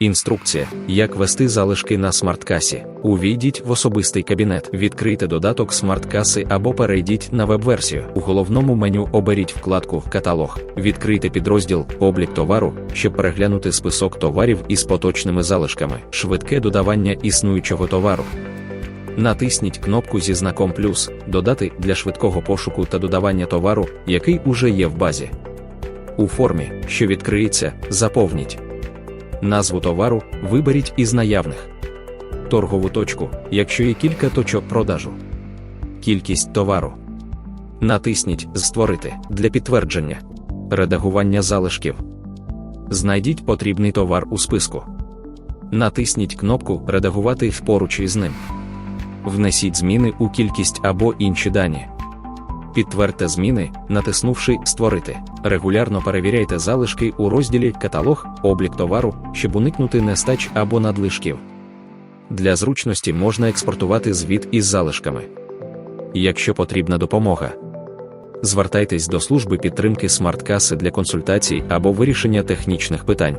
Інструкція, як вести залишки на смарткасі. Увійдіть в особистий кабінет, відкрийте додаток смарткаси або перейдіть на веб-версію. У головному меню оберіть вкладку Каталог. Відкрийте підрозділ Облік товару, щоб переглянути список товарів із поточними залишками, швидке додавання існуючого товару. Натисніть кнопку зі знаком плюс додати для швидкого пошуку та додавання товару, який уже є в базі. У формі, що відкриється, заповніть. Назву товару виберіть із наявних. Торгову точку, якщо є кілька точок продажу. Кількість товару. Натисніть Створити для підтвердження. Редагування залишків. Знайдіть потрібний товар у списку. Натисніть кнопку Редагувати поруч із ним. Внесіть зміни у кількість або інші дані. Підтвердьте зміни, натиснувши Створити. Регулярно перевіряйте залишки у розділі Каталог, облік товару, щоб уникнути нестач або надлишків. Для зручності можна експортувати звіт із залишками. Якщо потрібна допомога, звертайтесь до служби підтримки смарткаси для консультацій або вирішення технічних питань.